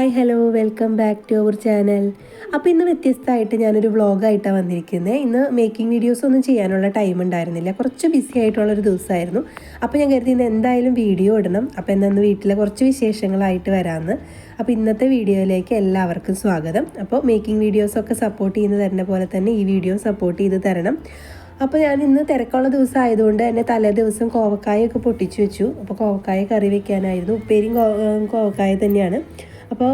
Hi hello welcome back to our channel. അപ്പോൾ ഇന്ന് വ്യത്യസ്തമായിട്ട് ഞാനൊരു വ്ളോഗായിട്ടാണ് വന്നിരിക്കുന്നത് ഇന്ന് മേക്കിംഗ് വീഡിയോസ് ഒന്നും ചെയ്യാനുള്ള ടൈം ഉണ്ടായിരുന്നില്ല. കുറച്ച് ബിസി ആയിട്ടുള്ളൊരു ദിവസമായിരുന്നു. അപ്പോൾ ഞാൻ കരുതി ഇന്ന് എന്തായാലും വീഡിയോ ഇടണം. അപ്പോൾ ഇന്ന് വീട്ടിലെ കുറച്ച് വിശേഷങ്ങളായിട്ട് വരാമെന്ന് അപ്പോൾ ഇന്നത്തെ വീഡിയോയിലേക്ക് എല്ലാവർക്കും സ്വാഗതം. അപ്പോൾ മേക്കിംഗ് വീഡിയോസൊക്കെ സപ്പോർട്ട് ചെയ്യുന്ന തരുന്ന പോലെ തന്നെ ഈ വീഡിയോ സപ്പോർട്ട് ചെയ്ത് തരണം. അപ്പോൾ ഞാൻ ഇന്ന് തിരക്കുള്ള ദിവസം ആയതുകൊണ്ട് തന്നെ തലേ ദിവസം കോവക്കായൊക്കെ പൊട്ടിച്ചു വെച്ചു. അപ്പോൾ കോവക്കായ കറി വെക്കാനായിരുന്നു. ഉപ്പേരിയും കോവക്കായ തന്നെയാണ്. അപ്പോൾ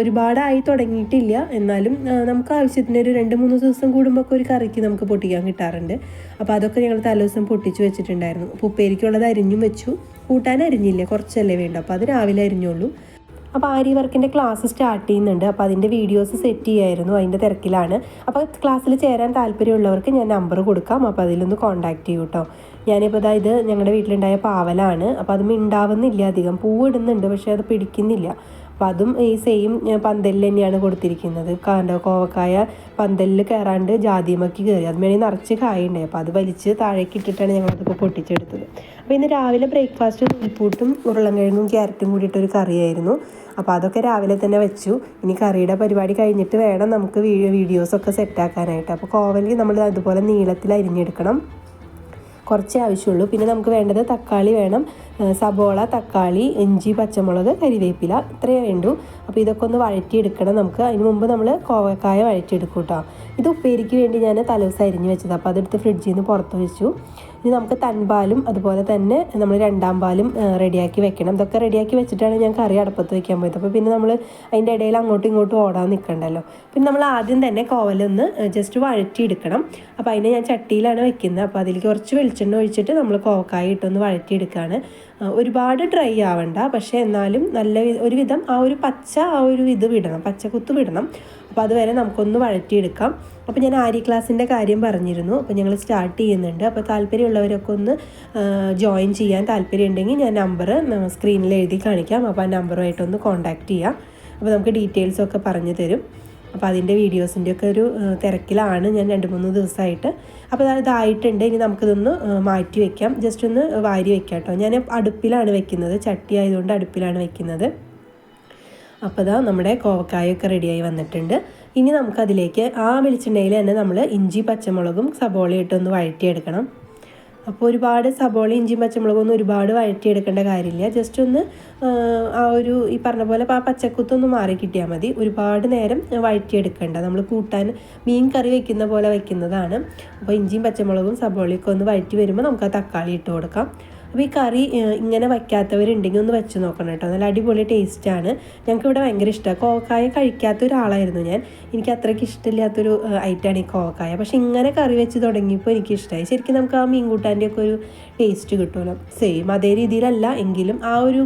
ഒരുപാടായി തുടങ്ങിയിട്ടില്ല. എന്നാലും നമുക്ക് ആവശ്യത്തിന് ഒരു രണ്ട് മൂന്ന് ദിവസം കൂടുമ്പോൾ ഒക്കെ ഒരു കറിക്ക് നമുക്ക് പൊട്ടിക്കാൻ കിട്ടാറുണ്ട്. അപ്പോൾ അതൊക്കെ ഞങ്ങൾ തലേ ദിവസം പൊട്ടിച്ചു വെച്ചിട്ടുണ്ടായിരുന്നു. അപ്പോൾ ഉപ്പേരിക്കുള്ളത് അരിഞ്ഞും വെച്ചു. കൂട്ടാൻ അരിഞ്ഞില്ല? കുറച്ചല്ലേ വേണ്ട. അപ്പോൾ അത് രാവിലെ അരിഞ്ഞുള്ളൂ അപ്പോൾ ആരി വർക്കിന്റെ ക്ലാസ് സ്റ്റാർട്ട് ചെയ്യുന്നുണ്ട്. അപ്പോൾ അതിന്റെ വീഡിയോസ് സെറ്റ് ചെയ്യായിരുന്നു. അതിന്റെ തിരക്കിലാണ്. അപ്പോൾ ക്ലാസ്സിൽ ചേരാൻ താല്പര്യമുള്ളവർക്ക് ഞാൻ നമ്പർ കൊടുക്കാം. അപ്പോൾ അതിലൊന്ന് കോൺടാക്ട് ചെയ്യൂ കേട്ടോ ഞാനിപ്പോൾ ഇത് ഞങ്ങളുടെ വീട്ടിലുണ്ടായ പാവലാണ്. അപ്പോൾ അത് മിണ്ടാവുന്നില്ല അധികം. പൂവിടുന്നുണ്ട് പക്ഷേ അത് പിടിക്കുന്നില്ല. അപ്പോൾ അതും ഈ സെയിം പന്തലിൽ തന്നെയാണ് കൊടുത്തിരിക്കുന്നത്. കാണ്ട കോവക്കായ പന്തലിൽ കയറാണ്ട് ജാതിമക്കി കയറി അതുമേണി നിറച്ച് കായുണ്ടായി. അപ്പോൾ അത് വലിച്ച് താഴേക്ക് ഇട്ടിട്ടാണ് ഞങ്ങളതൊക്കെ പൊട്ടിച്ചെടുത്തത്. അപ്പോൾ ഇന്ന് രാവിലെ ബ്രേക്ക്ഫാസ്റ്റ് നൂൽപ്പൂട്ടും ഉരുളൻകിഴങ്ങും ക്യാരറ്റും കൂടിയിട്ടൊരു കറിയായിരുന്നു. അപ്പോൾ അതൊക്കെ രാവിലെ തന്നെ വെച്ചു. ഇനി കറിയുടെ പരിപാടി കഴിഞ്ഞിട്ട് വേണം നമുക്ക് വീഡിയോസൊക്കെ സെറ്റാക്കാനായിട്ട് അപ്പോൾ കോവലി നമ്മൾ അതുപോലെ നീളത്തിൽ അരിഞ്ഞെടുക്കണം. കുറച്ചേ ആവശ്യമുള്ളൂ. പിന്നെ നമുക്ക് വേണ്ടത് തക്കാളി വേണം. സബോള തക്കാളി ഇഞ്ചി പച്ചമുളക് കരിവേപ്പില ഇത്രയേ വേണ്ടൂ. അപ്പോൾ ഇതൊക്കെ ഒന്ന് വഴറ്റിയെടുക്കണം നമുക്ക്. അതിന് മുമ്പ് നമ്മൾ കോവക്കായ വഴറ്റിയെടുക്കും കേട്ടോ ഇത് ഉപ്പേരിക്ക് വേണ്ടി ഞാൻ തലേദിവസം അരിഞ്ഞ് വെച്ചത്. അപ്പോൾ അതെടുത്ത് ഫ്രിഡ്ജിൽ നിന്ന് പുറത്ത് വെച്ചു. ഇനി നമുക്ക് തൻപാലും അതുപോലെ തന്നെ നമ്മൾ രണ്ടാം പാലും റെഡിയാക്കി വെക്കണം. ഇതൊക്കെ റെഡിയാക്കി വെച്ചിട്ടാണ് ഞാൻ കറി അടുപ്പത്ത് വെക്കാൻ പോയത്. അപ്പോൾ പിന്നെ നമ്മൾ അതിന്റെ ഇടയിൽ അങ്ങോട്ടും ഇങ്ങോട്ടും ഓടാൻ നിൽക്കണ്ടല്ലോ പിന്നെ നമ്മൾ ആദ്യം തന്നെ കോവലൊന്ന് ജസ്റ്റ് വഴറ്റിയെടുക്കണം. അപ്പോൾ അതിനെ ഞാൻ ചട്ടിയിലാണ് വെക്കുന്നത്. അപ്പോൾ അതിലേക്ക് കുറച്ച് വെളിച്ചെണ്ണ ഒഴിച്ചിട്ട് നമ്മൾ കോവക്കായ ഇട്ടൊന്ന് വഴറ്റിയെടുക്കുകയാണ് ഒരുപാട് ഡ്രൈ ആവണ്ട. പക്ഷേ എന്നാലും നല്ല ഒരുവിധം ആ ഒരു പച്ച ആ ഒരു ഇത് വിടണം. പച്ച കുത്ത് വിടണം. അപ്പോൾ അതുവരെ നമുക്കൊന്ന് വഴറ്റിയെടുക്കാം. അപ്പോൾ ഞാൻ ആരി ക്ലാസ്സിന്റെ കാര്യം പറഞ്ഞിരുന്നു. അപ്പോൾ ഞങ്ങൾ സ്റ്റാർട്ട് ചെയ്യുന്നുണ്ട്. അപ്പോൾ താല്പര്യമുള്ളവരൊക്കെ ഒന്ന് ജോയിൻ ചെയ്യാൻ താല്പര്യമുണ്ടെങ്കിൽ ഞാൻ നമ്പർ സ്ക്രീനിൽ എഴുതി കാണിക്കാം. അപ്പോൾ ആ നമ്പറുമായിട്ടൊന്ന് കോൺടാക്റ്റ് ചെയ്യാം. അപ്പോൾ നമുക്ക് ഡീറ്റെയിൽസൊക്കെ പറഞ്ഞു തരും. അപ്പോൾ അതിന്റെ വീഡിയോസിന്റെ ഒക്കെ ഒരു തിരക്കിലാണ് ഞാൻ രണ്ട് മൂന്ന് ദിവസമായിട്ട്. അപ്പോൾ ഇതായിട്ടുണ്ട്. ഇനി നമുക്കിതൊന്ന് മാറ്റി വെക്കാം. ജസ്റ്റ് ഒന്ന് വാരി വെക്കാം കേട്ടോ. ഞാൻ അടുപ്പിലാണ് വെക്കുന്നത്. ചട്ടി ആയതുകൊണ്ട് അടുപ്പിലാണ് വെക്കുന്നത്. അപ്പോൾ ഇതാ നമ്മുടെ കോവക്കായൊക്കെ റെഡിയായി വന്നിട്ടുണ്ട്. ഇനി നമുക്കതിലേക്ക് ആ വെളിച്ചെണ്ണയിൽ തന്നെ നമ്മൾ ഇഞ്ചി പച്ചമുളകും സബോളയും ഇട്ടൊന്ന് വഴറ്റിയെടുക്കണം. അപ്പോൾ ഒരുപാട് സബോള ഇഞ്ചി പച്ചമുളകൊന്നും ഒരുപാട് വഴറ്റിയെടുക്കേണ്ട കാര്യമില്ല. ജസ്റ്റ് ഒന്ന് ആ, ഒരു ഈ പറഞ്ഞ പോലെ ആ പച്ചക്കുത്തൊന്ന് മാറി കിട്ടിയാൽ മതി. ഒരുപാട് നേരം വഴറ്റിയെടുക്കേണ്ട. നമ്മൾ കൂട്ടാൻ മീൻ കറി വെക്കുന്ന പോലെ വെക്കുന്നതാണ്. അപ്പോൾ ഇഞ്ചിയും പച്ചമുളകും സബോളയൊക്കെ ഒന്ന് വഴറ്റി വരുമ്പോൾ നമുക്ക് ആ തക്കാളി ഇട്ട് കൊടുക്കാം. അപ്പോൾ ഈ കറി ഇങ്ങനെ വയ്ക്കാത്തവരുണ്ടെങ്കിൽ ഒന്ന് വെച്ച് നോക്കണം കേട്ടോ. നല്ല അടിപൊളി ടേസ്റ്റാണ്. ഞങ്ങൾക്ക് ഇവിടെ ഭയങ്കര ഇഷ്ടമാണ് കോവക്കായ കഴിക്കാത്ത ഒരാളായിരുന്നു ഞാൻ. എനിക്ക് അത്രയ്ക്ക് ഇഷ്ടമില്ലാത്തൊരു ഐറ്റമാണ് ഈ കോവക്കായ. പക്ഷെ ഇങ്ങനെ കറി വെച്ച് തുടങ്ങിയപ്പോൾ എനിക്ക് ഇഷ്ടമായി ശരിക്കും നമുക്ക് ആ മീൻകൂട്ടാന്റെയൊക്കെ കൂട്ടാന്റെ ഒരു ടേസ്റ്റ് കിട്ടുമല്ലോ സെയിം അതേ രീതിയിലല്ല. എങ്കിലും ആ ഒരു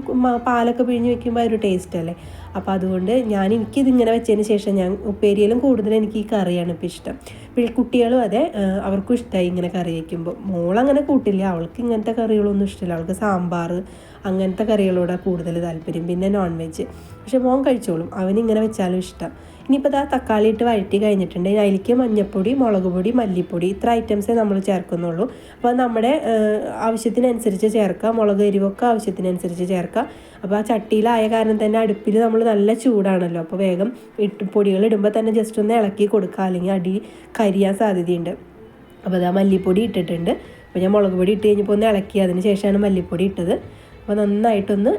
പാലൊക്കെ പിഴിഞ്ഞ് വെക്കുമ്പോൾ ആ ഒരു ടേസ്റ്റ് അല്ലേ അപ്പോൾ അതുകൊണ്ട് ഞാൻ എനിക്കിത് ഇങ്ങനെ വെച്ചതിന് ശേഷം ഞാൻ ഉപ്പേരിയിലും കൂടുതൽ എനിക്ക് ഈ കറിയാണ് ഇപ്പോൾ ഇഷ്ടം. പിന്നെ കുട്ടികളും അതെ അവർക്കും ഇഷ്ടമായി ഇങ്ങനെ കറി വയ്ക്കുമ്പോൾ മോളങ്ങനെ കൂട്ടില്ല അവൾക്ക് ഇങ്ങനത്തെ കറികളൊന്നും ഇഷ്ടമില്ല. അവൾക്ക് സാമ്പാർ അങ്ങനത്തെ കറികളോടാണ് കൂടുതൽ താല്പര്യം. പിന്നെ നോൺ വെജ് പക്ഷെ മോൻ കഴിച്ചോളും അവനിങ്ങനെ വെച്ചാലും ഇഷ്ടം. ഇനിയിപ്പോൾ ആ തക്കാളി ഇട്ട് വഴറ്റി കഴിഞ്ഞിട്ടുണ്ട്. അതിലേക്ക് മഞ്ഞൾപ്പൊടി മുളക് പൊടി മല്ലിപ്പൊടി ഇത്ര ഐറ്റംസേ നമ്മൾ ചേർക്കുന്നുള്ളൂ. അപ്പോൾ നമ്മുടെ ആവശ്യത്തിനനുസരിച്ച് ചേർക്കുക മുളക് എരിവൊക്കെ ആവശ്യത്തിനനുസരിച്ച് ചേർക്കുക അപ്പോൾ ആ ചട്ടിയിലായ കാരണം തന്നെ അടുപ്പിൽ നമ്മൾ നല്ല ചൂടാണല്ലോ. അപ്പോൾ വേഗം ഇട്ട് പൊടികൾ ഇടുമ്പോൾ തന്നെ ജസ്റ്റ് ഒന്ന് ഇളക്കി കൊടുക്കുക അല്ലെങ്കിൽ അടി കരിയാൻ സാധ്യതയുണ്ട്. അപ്പോൾ അതാ മല്ലിപ്പൊടി ഇട്ടിട്ടുണ്ട്. അപ്പോൾ ഞാൻ മുളക് പൊടി ഇട്ട് കഴിഞ്ഞപ്പോൾ ഒന്ന് ഇളക്കി. അതിന് ശേഷമാണ് മല്ലിപ്പൊടി ഇട്ടത്. അപ്പോൾ നന്നായിട്ടൊന്ന്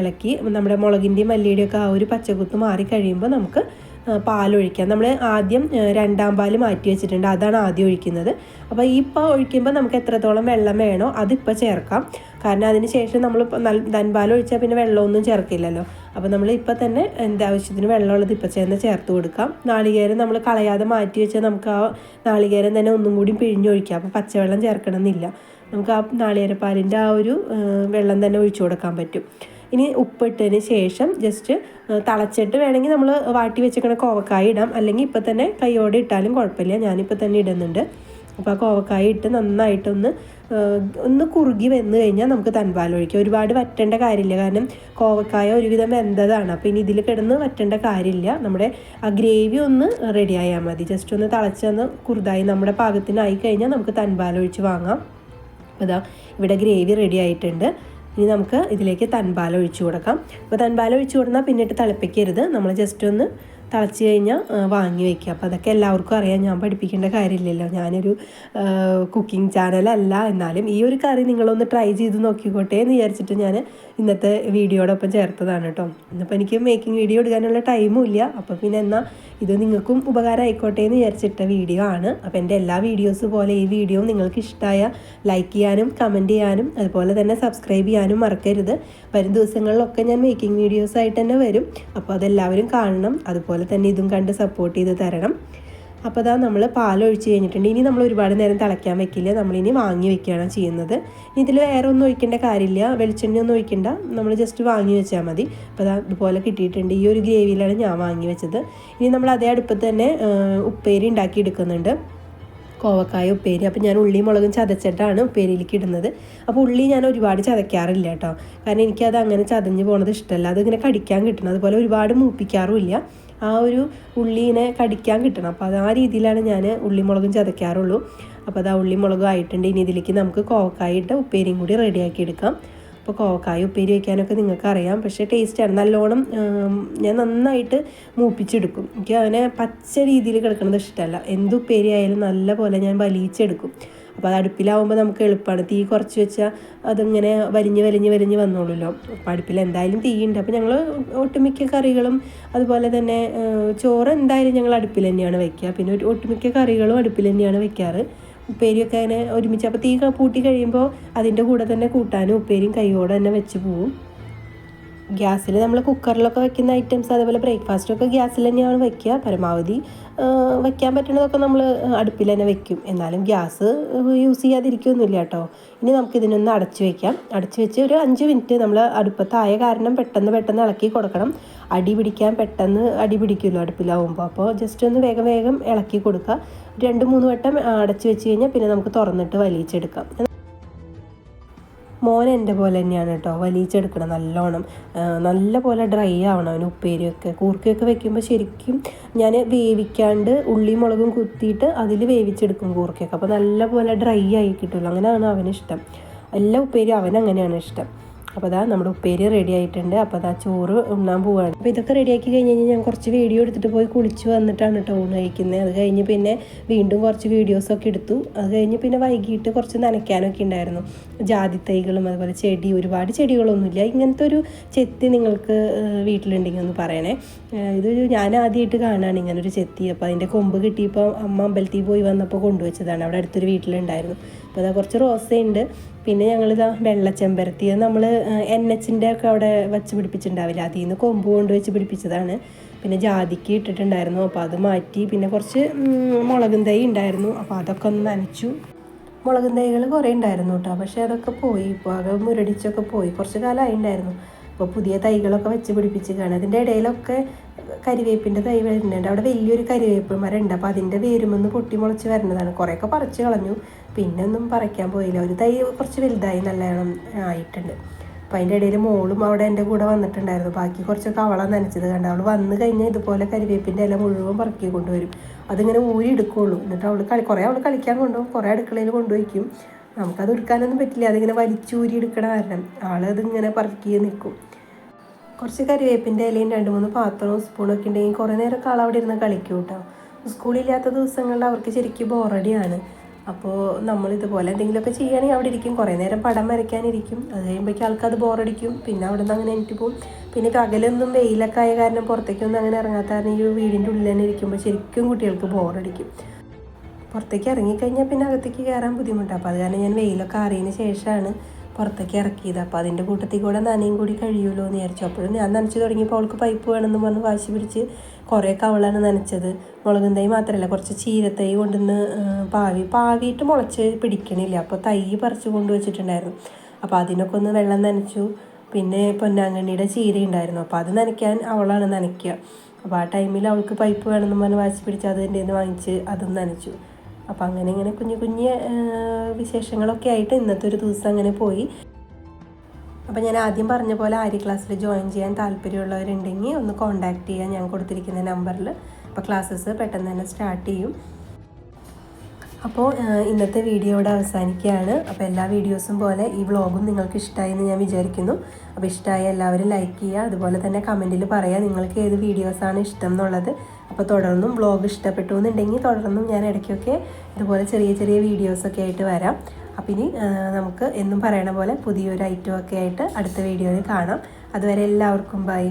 ഇളക്കി. നമ്മുടെ മുളകിന്റെയും മല്ലിയുടെയും ഒക്കെ ആ ഒരു പച്ചക്കുത്ത് മാറി കഴിയുമ്പോൾ നമുക്ക് ആ, പാലൊഴിക്കാം നമ്മൾ ആദ്യം രണ്ടാം പാൽ മാറ്റി വെച്ചിട്ടുണ്ട്. അതാണ് ആദ്യം ഒഴിക്കുന്നത്. അപ്പോൾ ഈ ഇപ്പോൾ ഒഴിക്കുമ്പോൾ നമുക്ക് എത്രത്തോളം വെള്ളം വേണോ അതിപ്പോൾ ചേർക്കാം. കാരണം അതിന് ശേഷം നമ്മൾ ദൻപാൽ ഒഴിച്ചാൽ പിന്നെ വെള്ളമൊന്നും ചേർക്കില്ലല്ലോ. അപ്പോൾ നമ്മൾ ഇപ്പോൾ തന്നെ എന്താവശ്യത്തിന് വെള്ളമുള്ളത് ഇപ്പോൾ ചേർന്ന് ചേർത്ത് കൊടുക്കാം. നാളികേരം നമ്മൾ കളയാതെ മാറ്റി വെച്ചാൽ നമുക്ക് ആ നാളികേരം തന്നെ ഒന്നും കൂടി പിഴിഞ്ഞൊഴിക്കാം. അപ്പോൾ പച്ചവെള്ളം ചേർക്കണമെന്നില്ല. നമുക്ക് ആ നാളികേരപ്പാലിന്റെ ആ ഒരു വെള്ളം തന്നെ ഒഴിച്ചു കൊടുക്കാൻ പറ്റും. ഇനി ഉപ്പിട്ടതിന് ശേഷം ജസ്റ്റ് തളച്ചിട്ട് വേണമെങ്കിൽ നമ്മൾ വാട്ടി വെച്ചേക്കണ കോവക്കായ ഇടാം. അല്ലെങ്കിൽ ഇപ്പം തന്നെ കൈയോടെ ഇട്ടാലും കുഴപ്പമില്ല. ഞാനിപ്പോൾ തന്നെ ഇടുന്നുണ്ട്. അപ്പോൾ ആ കോവക്കായ ഇട്ട് നന്നായിട്ടൊന്ന് ഒന്ന് കുറുകി വെന്ന് കഴിഞ്ഞാൽ നമുക്ക് തൻപാൽ ഒഴിക്കാം. ഒരുപാട് വറ്റേണ്ട കാര്യമില്ല. കാരണം കോവക്കായ ഒരുവിധം വെന്തതാണ്. അപ്പോൾ ഇനി ഇതിൽ കിടന്ന് വറ്റേണ്ട കാര്യമില്ല. നമ്മുടെ ആ ഗ്രേവി ഒന്ന് റെഡി ആയാൽ മതി. ജസ്റ്റ് ഒന്ന് തിളച്ചൊന്ന് കുറുതായി നമ്മുടെ പാകത്തിനായി കഴിഞ്ഞാൽ നമുക്ക് തൻപാൽ ഒഴിച്ച് വാങ്ങാം. അപ്പോൾ ഇതാ ഇവിടെ ഗ്രേവി റെഡി ആയിട്ടുണ്ട്. ഇനി നമുക്ക് ഇതിലേക്ക് തൻപാൽ ഒഴിച്ചു കൊടുക്കാം. അപ്പോൾ തൻപാൽ ഒഴിച്ചു കൊടുന്നാൽ പിന്നിട്ട് തിളപ്പിക്കരുത്. നമ്മൾ ജസ്റ്റ് ഒന്ന് തിളച്ച് കഴിഞ്ഞാൽ വാങ്ങി വയ്ക്കുക അപ്പോൾ അതൊക്കെ എല്ലാവർക്കും അറിയാം. ഞാൻ പഠിപ്പിക്കേണ്ട കാര്യമില്ലല്ലോ. ഞാനൊരു കുക്കിംഗ് ചാനലല്ല എന്നാലും ഈ ഒരു കറി നിങ്ങളൊന്ന് ട്രൈ ചെയ്ത് നോക്കിക്കോട്ടെ എന്ന് വിചാരിച്ചിട്ട് ഞാൻ ഇന്നത്തെ വീഡിയോടൊപ്പം ചേർത്തതാണ് കേട്ടോ. ഇന്നിപ്പോൾ എനിക്ക് മേക്കിംഗ് വീഡിയോ എടുക്കാനുള്ള ടൈമും ഇല്ല. അപ്പോൾ പിന്നെ എന്നാൽ ഇത് നിങ്ങൾക്കും ഉപകാരം ആയിക്കോട്ടെ എന്ന് വിചാരിച്ചിട്ട വീഡിയോ ആണ്. അപ്പോൾ എന്റെ എല്ലാ വീഡിയോസ് പോലെ ഈ വീഡിയോ നിങ്ങൾക്ക് ഇഷ്ടമായ ലൈക്ക് ചെയ്യാനും കമന്റ് ചെയ്യാനും അതുപോലെ തന്നെ സബ്സ്ക്രൈബ് ചെയ്യാനും മറക്കരുത്. വരും ദിവസങ്ങളിലൊക്കെ ഞാൻ മേക്കിംഗ് വീഡിയോസ് ആയിട്ട് തന്നെ വരും. അപ്പോൾ അതെല്ലാവരും കാണണം. അതുപോലെ തന്നെ ഇതും കണ്ട് സപ്പോർട്ട് ചെയ്ത് തരണം. അപ്പോൾ അതാ നമ്മൾ പാലൊഴിച്ച് കഴിഞ്ഞിട്ടുണ്ട്. ഇനി നമ്മൾ ഒരുപാട് നേരം തിളയ്ക്കാൻ വെക്കില്ല. നമ്മളിനി വാങ്ങി വെക്കുകയാണ് ചെയ്യുന്നത്. ഇതിൽ വേറെ ഒന്നും ഒഴിക്കേണ്ട കാര്യമില്ല. വെളിച്ചെണ്ണ ഒന്നും ഒഴിക്കേണ്ട. നമ്മൾ ജസ്റ്റ് വാങ്ങി വെച്ചാൽ മതി. അപ്പോൾ അതാ ഇതുപോലെ കിട്ടിയിട്ടുണ്ട്. ഈ ഒരു ഗ്രേവിയിലാണ് ഞാൻ വാങ്ങി വെച്ചത്. ഇനി നമ്മൾ അതേ അടുപ്പത്ത് തന്നെ ഉപ്പേരി ഉണ്ടാക്കി എടുക്കുന്നുണ്ട്. കോവക്കായ ഉപ്പേരി. അപ്പോൾ ഞാൻ ഉള്ളിയും മുളകും ചതച്ചിട്ടാണ് ഉപ്പേരിയിലേക്ക് ഇടുന്നത്. അപ്പോൾ ഉള്ളി ഞാൻ ഒരുപാട് ചതയ്ക്കാറില്ല കേട്ടോ. കാരണം എനിക്കത് അങ്ങനെ ചതഞ്ഞ് പോണത് ഇഷ്ടമല്ല അതിങ്ങനെ കടിക്കാൻ കിട്ടണം. അതുപോലെ ഒരുപാട് മൂപ്പിക്കാറുമില്ല ആ ഒരു ഉള്ളീനെ കടിക്കാൻ കിട്ടണം. അപ്പോൾ അത് ആ രീതിയിലാണ് ഞാൻ ഉള്ളിമുളകും ചതയ്ക്കാറുള്ളൂ. അപ്പോൾ അത് ആ ഉള്ളിമുളകും ആയിട്ടുണ്ട്. ഇനി ഇതിലേക്ക് നമുക്ക് കോവക്കായിട്ട് ഉപ്പേരിയും കൂടി റെഡിയാക്കി എടുക്കാം. അപ്പോൾ കോവക്കായ ഉപ്പേരി വയ്ക്കാനൊക്കെ നിങ്ങൾക്ക് അറിയാം പക്ഷേ ടേസ്റ്റാണ് നല്ലോണം ഞാൻ നന്നായിട്ട് മൂപ്പിച്ചെടുക്കും. എനിക്ക് അങ്ങനെ പച്ച രീതിയിൽ കിടക്കുന്നത് ഇഷ്ടമല്ല. എന്ത് ഉപ്പേരി ആയാലും നല്ല പോലെ ഞാൻ വലിച്ചെടുക്കും. അപ്പോൾ അത് അടുപ്പിലാവുമ്പോൾ നമുക്ക് എളുപ്പമാണ്. തീ കുറച്ച് വെച്ചാൽ അതിങ്ങനെ വലിഞ്ഞ് വലിഞ്ഞ് വലിഞ്ഞ് വന്നോളൂല്ലോ അപ്പോൾ അടുപ്പിൽ എന്തായാലും തീയുണ്ട് അപ്പോൾ ഞങ്ങൾ ഒട്ടുമിക്ക കറികളും അതുപോലെ തന്നെ ചോറ് എന്തായാലും ഞങ്ങൾ അടുപ്പിൽ തന്നെയാണ് വെക്കുക. പിന്നെ ഒട്ടുമിക്ക കറികളും അടുപ്പിൽ തന്നെയാണ് വെക്കാറ്. ഉപ്പേരിയൊക്കെ അങ്ങനെ ഒരുമിച്ച്. അപ്പോൾ തീ പൂട്ടി കഴിയുമ്പോൾ അതിന്റെ കൂടെ തന്നെ കൂട്ടാനും ഉപ്പേരിയും കൈയോടെ തന്നെ വെച്ച് പോവും. ഗ്യാസിൽ നമ്മൾ കുക്കറിലൊക്കെ വെക്കുന്ന ഐറ്റംസ് അതേപോലെ ബ്രേക്ക്ഫാസ്റ്റൊക്കെ ഗ്യാസിൽ തന്നെയാണ് വെക്കുക. പരമാവധി വെക്കാൻ പറ്റുന്നതൊക്കെ നമ്മൾ അടുപ്പിൽ തന്നെ വെക്കും. എന്നാലും ഗ്യാസ് യൂസ് ചെയ്യാതിരിക്കുകയൊന്നുമില്ല കേട്ടോ. ഇനി നമുക്ക് ഇതിനൊന്ന് അടച്ചു വെക്കാം. അടച്ചു വെച്ച് ഒരു അഞ്ച് മിനിറ്റ് നമ്മൾ അടുപ്പത്തായ കാരണം പെട്ടെന്ന് പെട്ടെന്ന് ഇളക്കി കൊടുക്കണം. അടി പിടിക്കാൻ പെട്ടെന്ന് അടി പിടിക്കുമല്ലോ അടുപ്പിലാവുമ്പോൾ അപ്പോൾ ജസ്റ്റ് ഒന്ന് വേഗം വേഗം ഇളക്കി കൊടുക്കുക. രണ്ട് മൂന്ന് വട്ടം അടച്ചു വെച്ച് കഴിഞ്ഞാൽ പിന്നെ നമുക്ക് തുറന്നിട്ട് വലിച്ചെടുക്കാം. മോൻ എന്റെ പോലെ തന്നെയാണ് കേട്ടോ. വലിച്ചെടുക്കണം നല്ലോണം. നല്ല പോലെ ഡ്രൈ ആവണം അവന് ഉപ്പേരിയൊക്കെ. കൂർക്കയൊക്കെ വെക്കുമ്പോൾ ശരിക്കും ഞാൻ വേവിക്കാണ്ട് ഉള്ളിയും മുളകും കുത്തിയിട്ട് അതിൽ വേവിച്ചെടുക്കും കൂർക്കയൊക്കെ. അപ്പോൾ നല്ല പോലെ ഡ്രൈ ആയി കിട്ടുള്ളൂ. അങ്ങനെയാണ് അവനിഷ്ടം എല്ലാ ഉപ്പേരും അവനങ്ങനെയാണ് ഇഷ്ടം. അപ്പോൾ അതാ നമ്മുടെ ഉപ്പേരി റെഡി ആയിട്ടുണ്ട്. അപ്പോൾ അതാ ചോറ് ഉണ്ണാൻ പോവുകയാണ് അപ്പോൾ ഇതൊക്കെ റെഡിയാക്കി കഴിഞ്ഞ് കഴിഞ്ഞാൽ ഞാൻ കുറച്ച് വീഡിയോ എടുത്തിട്ട് പോയി കുളിച്ച് വന്നിട്ടാണ് കേട്ടോ ഊണ് കഴിക്കുന്നത് അത് കഴിഞ്ഞ് പിന്നെ വീണ്ടും കുറച്ച് വീഡിയോസൊക്കെ എടുത്തു. അത് കഴിഞ്ഞ് പിന്നെ വൈകിട്ട് കുറച്ച് നനയ്ക്കാനൊക്കെ ഉണ്ടായിരുന്നു ജാതി തൈകളും അതുപോലെ ചെടി ഒരുപാട് ചെടികളൊന്നുമില്ല. ഇങ്ങനത്തെ ഒരു ചെത്തി നിങ്ങൾക്ക് വീട്ടിലുണ്ടെങ്കിൽ ഒന്ന് പറയണേ. ഇത് ഇതൊരു ഞാൻ ആദ്യമായിട്ട് കാണാണ് ഇങ്ങനൊരു ചെത്തി. അപ്പോൾ അതിന്റെ കൊമ്പ് കിട്ടിയപ്പോൾ അമ്മ അമ്പലത്തിൽ പോയി വന്നപ്പോൾ കൊണ്ടുവച്ചതാണ്. അവിടെ അടുത്തൊരു വീട്ടിലുണ്ടായിരുന്നു. അപ്പോൾ അതാ കുറച്ച് റോസയുണ്ട്. പിന്നെ ഞങ്ങളിതാ വെള്ളച്ചെമ്പരത്തി. അത് നമ്മൾ എൻ എച്ചിന്റെ ഒക്കെ അവിടെ വെച്ച് പിടിപ്പിച്ചിട്ടുണ്ടാവില്ല? അതിൽ നിന്ന് കൊമ്പ് കൊണ്ട് വെച്ച് പിടിപ്പിച്ചതാണ്. പിന്നെ ജാതിക്ക് ഇട്ടിട്ടുണ്ടായിരുന്നു. അപ്പോൾ അത് മാറ്റി. പിന്നെ കുറച്ച് മുളകും തൈ ഉണ്ടായിരുന്നു. അപ്പോൾ അതൊക്കെ ഒന്ന് നനച്ചു. മുളകും തൈകൾ കുറേ ഉണ്ടായിരുന്നു കേട്ടോ. പക്ഷേ അതൊക്കെ പോയി. ഇപ്പോൾ അത് മുരടിച്ചൊക്കെ പോയി. കുറച്ച് കാലമായി ഉണ്ടായിരുന്നു. അപ്പോൾ പുതിയ തൈകളൊക്കെ വെച്ച് പിടിപ്പിച്ച് കാണും അതിന്റെ ഇടയിലൊക്കെ കരിവേപ്പിന്റെ തൈ വരുന്നുണ്ട്. അവിടെ വലിയൊരു കരിവേപ്പ് മരം ഉണ്ട് അപ്പോൾ അതിന്റെ വേരുമെന്ന് പൊട്ടി മുളച്ച് വരുന്നതാണ് കുറേയൊക്കെ പറിച്ച് കളഞ്ഞു. പിന്നെ ഒന്നും പറിക്കാൻ പോയില്ല. ഒരു തൈ കുറച്ച് വലുതായി നല്ലോണം ആയിട്ടുണ്ട്. അപ്പോൾ അതിന്റെ ഇടയിൽ മോളും അവിടെ എന്റെ കൂടെ വന്നിട്ടുണ്ടായിരുന്നു. ബാക്കി കുറച്ചൊക്കെ അവളാണ് നനച്ചത് കണ്ട. അവൾ വന്ന് കഴിഞ്ഞാൽ ഇതുപോലെ കരിവേപ്പിന്റെ ഇല മുഴുവൻ പറക്കി കൊണ്ടുവരും. അതിങ്ങനെ ഊരി എടുക്കുള്ളൂ. എന്നിട്ട് അവൾ കളി കുറേ അവൾ കളിക്കാൻ കൊണ്ടുപോകും. കുറേ അടുക്കളയിൽ കൊണ്ടുപോയിക്കും. നമുക്കത് എടുക്കാനൊന്നും പറ്റില്ല. അതിങ്ങനെ വലിച്ചൂരി എടുക്കണ കാരണം ആളതിങ്ങനെ പറക്കി നിൽക്കും കുറച്ച് കരിവേപ്പിന്റെ ഇലയും രണ്ട് മൂന്ന് പാത്രവും സ്പൂണൊക്കെ ഉണ്ടെങ്കിൽ കുറേ നേരമൊക്കെ ആൾ അവിടെ ഇരുന്ന് കളിക്കും കേട്ടോ. സ്കൂളില്ലാത്ത ദിവസങ്ങളിൽ അവർക്ക് ശരിക്കും ബോറടിയാണ് അപ്പോൾ നമ്മൾ ഇതുപോലെ എന്തെങ്കിലുമൊക്കെ ചെയ്യുകയാണെങ്കിൽ അവിടെ ഇരിക്കും. കുറേ നേരം പടം വരയ്ക്കാനിരിക്കും. അത് കഴിയുമ്പോഴേക്കും ആൾക്കത് ബോറടിക്കും. പിന്നെ അവിടെ നിന്ന് അങ്ങനെ എനിക്ക് പോകും. പിന്നെ പകലൊന്നും വെയിലൊക്കെ ആയ കാരണം പുറത്തേക്കൊന്നും അങ്ങനെ ഇറങ്ങാത്ത കാരണം ഈ വീടിന്റെ ഉള്ളിൽ തന്നെ ഇരിക്കുമ്പോൾ ശരിക്കും കുട്ടികൾക്ക് ബോറടിക്കും. പുറത്തേക്ക് ഇറങ്ങിക്കഴിഞ്ഞാൽ പിന്നെ അകത്തേക്ക് കയറാൻ ബുദ്ധിമുട്ടാണ്. അപ്പോൾ അത് കാരണം ഞാൻ വെയിലൊക്കെ അറിയതിന് ശേഷമാണ് പുറത്തേക്ക് ഇറക്കിയത്. അപ്പോൾ അതിന്റെ കൂട്ടത്തിൽ കൂടെ നനയും കൂടി കഴിയുമല്ലോ എന്ന് വിചാരിച്ചു. അപ്പോഴും ഞാൻ നനച്ചു തുടങ്ങിയപ്പോൾ അവൾക്ക് പൈപ്പ് വേണമെന്ന് പറഞ്ഞ് വാശി പിടിച്ച് കുറേ കവളാണ് നനച്ചത്. മുളകും തൈ മാത്രമല്ല കുറച്ച് ചീരത്തൈ കൊണ്ടുവന്ന് പാവി പാവിയിട്ട് മുളച്ച് പിടിക്കണില്ല. അപ്പോൾ തൈ പറിച്ച് കൊണ്ടുവച്ചിട്ടുണ്ടായിരുന്നു. അപ്പോൾ അതിനൊക്കെ ഒന്ന് വെള്ളം നനച്ചു. പിന്നെ പൊന്നാങ്കണ്ണിയുടെ ചീര ഉണ്ടായിരുന്നു. അപ്പോൾ അത് നനയ്ക്കാൻ അവളാണ് നനയ്ക്കുക. അപ്പോൾ ആ ടൈമിൽ അവൾക്ക് പൈപ്പ് വേണമെന്ന് പറഞ്ഞ് വാശി പിടിച്ച് അത് എന്റെ വാങ്ങിച്ച് അതും നനച്ചു. അപ്പോൾ അങ്ങനെ ഇങ്ങനെ കുഞ്ഞു കുഞ്ഞു വിശേഷങ്ങളൊക്കെ ആയിട്ട് ഇന്നത്തെ ഒരു ദിവസം അങ്ങനെ പോയി. അപ്പോൾ ഞാൻ ആദ്യം പറഞ്ഞ പോലെ ആര്യ ക്ലാസ്സിൽ ജോയിൻ ചെയ്യാൻ താല്പര്യമുള്ളവരുണ്ടെങ്കിൽ ഒന്ന് കോൺടാക്റ്റ് ചെയ്യാൻ ഞാൻ കൊടുത്തിരിക്കുന്ന നമ്പറിൽ അപ്പോൾ ക്ലാസ്സസ് പെട്ടെന്ന് തന്നെ സ്റ്റാർട്ട് ചെയ്യും. അപ്പോൾ ഇന്നത്തെ വീഡിയോ ഇവിടെ അവസാനിക്കുകയാണ്. അപ്പോൾ എല്ലാ വീഡിയോസും പോലെ ഈ വ്ളോഗും നിങ്ങൾക്ക് ഇഷ്ടമായി എന്ന് ഞാൻ വിചാരിക്കുന്നു. അപ്പോൾ ഇഷ്ടമായ എല്ലാവരും ലൈക്ക് ചെയ്യുക. അതുപോലെ തന്നെ കമന്റിൽ പറയുക നിങ്ങൾക്ക് ഏത് വീഡിയോസാണ് ഇഷ്ടം എന്നുള്ളത്. അപ്പോൾ തുടർന്നും വ്ളോഗ് ഇഷ്ടപ്പെട്ടു എന്നുണ്ടെങ്കിൽ തുടർന്നും ഞാൻ ഇടയ്ക്കൊക്കെ ഇതുപോലെ ചെറിയ ചെറിയ വീഡിയോസൊക്കെ ആയിട്ട് വരാം. അപ്പം ഇനി നമുക്ക് എന്നും പറയണ പോലെ പുതിയൊരു ഐറ്റം ഒക്കെ ആയിട്ട് അടുത്ത വീഡിയോയിൽ കാണാം. അതുവരെ എല്ലാവർക്കും ബൈ